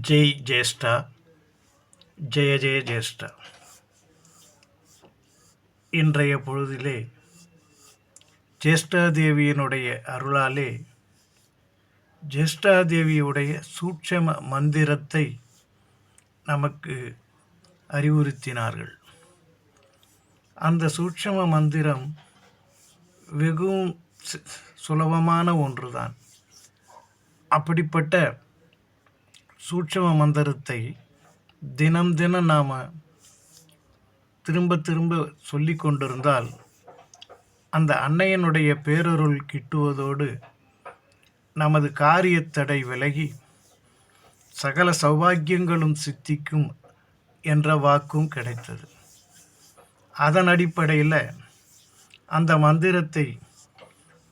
ஜெய் ஜேஷ்டா ஜெய ஜெய ஜேஷ்டா. இன்றைய பொழுதிலே ஜேஷ்டாதேவியினுடைய அருளாலே ஜேஷ்டாதேவியுடைய சூட்சம மந்திரத்தை நமக்கு அறிவுறுத்தினார்கள். அந்த சூட்சம மந்திரம் வெகும் சு- சுலபமான ஒன்றுதான். அப்படிப்பட்ட சூட்சம மந்திரத்தை தினம் தினம் நாம் திரும்ப திரும்ப சொல்லி கொண்டிருந்தால் அந்த அன்னையனுடைய பேரருள் கிட்டுவதோடு நமது காரியத்தடை விலகி சகல சௌபாகியங்களும் சித்திக்கும் என்ற வாக்கும் கிடைத்தது. அதன் அடிப்படையில் அந்த மந்திரத்தை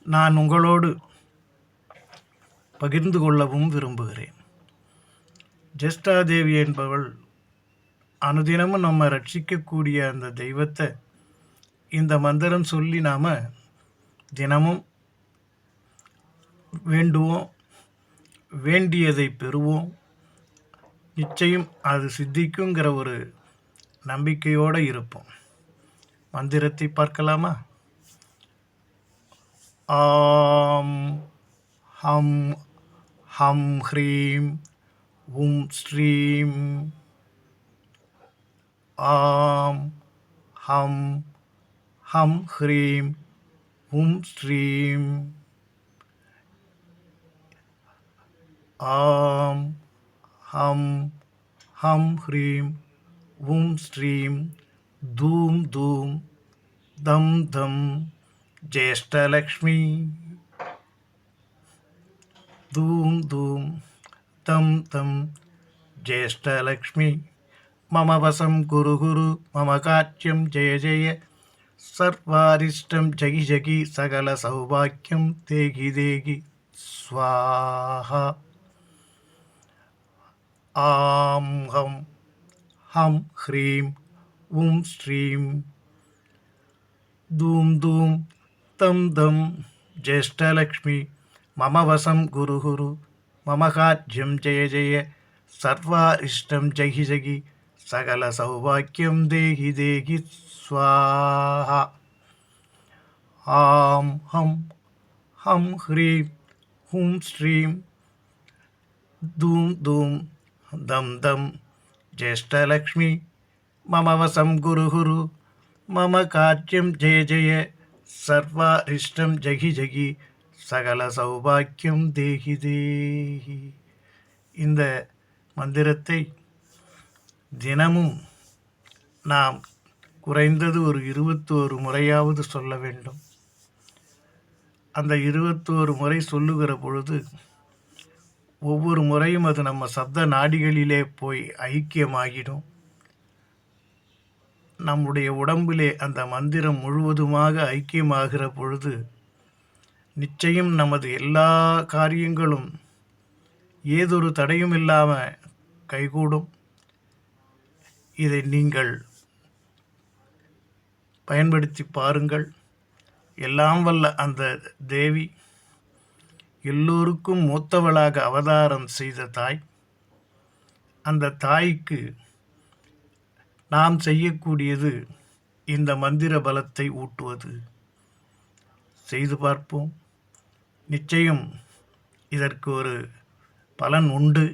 நான் உங்களோடு பகிர்ந்து கொள்ளவும் விரும்புகிறேன். ஜெஸ்டாதேவி என்பவள் அனுதினமும் நம்ம ரட்சிக்கக்கூடிய அந்த தெய்வத்தை இந்த மந்திரம் சொல்லி நாம் தினமும் வேண்டுவோம் வேண்டியதை பெறுவோம். நிச்சயம் அது சித்திக்குங்கிற ஒரு நம்பிக்கையோடு இருப்போம். மந்திரத்தை பார்க்கலாமா? ஆம் ஹம் ஹம் ஹ்ரீம் ॐ श्रीम आम हम हम ह्रीम हुं श्रीम आम हम हम ह्रीम हुं श्रीम धूम धूम दम धं ज्येष्ठलक्ष्मी धूम धूम तं तं ज्येष्ठलक्ष्मी मम वसं कुरु गुरु मम काच्यं जय जय सर्वारिष्टं जगि जगि सकलसौभाग्यं देहि देहि स्वाहा आं हं हं ह्रीं ॐ श्रीं धूं धूं तं दं ज्येष्ठलक्ष्मी मम वसं गुरु गुरु मम कार्यं जय। जय सर्वारिष्टं जहि जगि सकल सकलसौभाग्यं देहि देहि स्वाहा। आं हं हं ह्रीं, हुं श्रीं। धूं धूं दं दं। ज्येष्ठलक्ष्मी, मम वसं गुरु मम कार्यं जय जय। सर्वारिष्टं जगि जगि சகல சௌபாக்கியம் தேகி தேகி. இந்த மந்திரத்தை தினமும் நாம் குறைந்தது ஒரு இருபத்தோரு முறையாவது சொல்ல வேண்டும். அந்த இருபத்தோரு முறை சொல்லுகிற பொழுது ஒவ்வொரு முறையும் அது நம்ம சப்த நாடிகளிலே போய் ஐக்கியமாகிடும். நம்முடைய உடம்பிலே அந்த மந்திரம் முழுவதுமாக ஐக்கியமாகிற பொழுது நிச்சயம் நமது எல்லா காரியங்களும் ஏதொரு தடையும் இல்லாமல் கைகூடும். இதை நீங்கள் பயன்படுத்தி பாருங்கள். எல்லாம் வல்ல அந்த தேவி எல்லோருக்கும் மூத்தவளாக அவதாரம் செய்த தாய். அந்த தாய்க்கு நாம் செய்யக்கூடியது இந்த மந்திர பலத்தை ஊட்டுவது. செய்து பார்ப்போம். நிச்சயம் இதற்கு ஒரு பலன் உண்டு.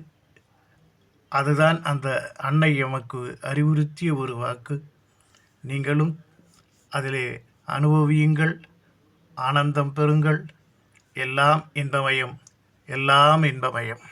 அதுதான் அந்த அன்னை எமக்கு அறிவுறுத்திய ஒரு வாக்கு. நீங்களும் அதிலே அனுபவியுங்கள் ஆனந்தம் பெறுங்கள். எல்லாம் இன்பமயம் எல்லாம் இன்பமயம்.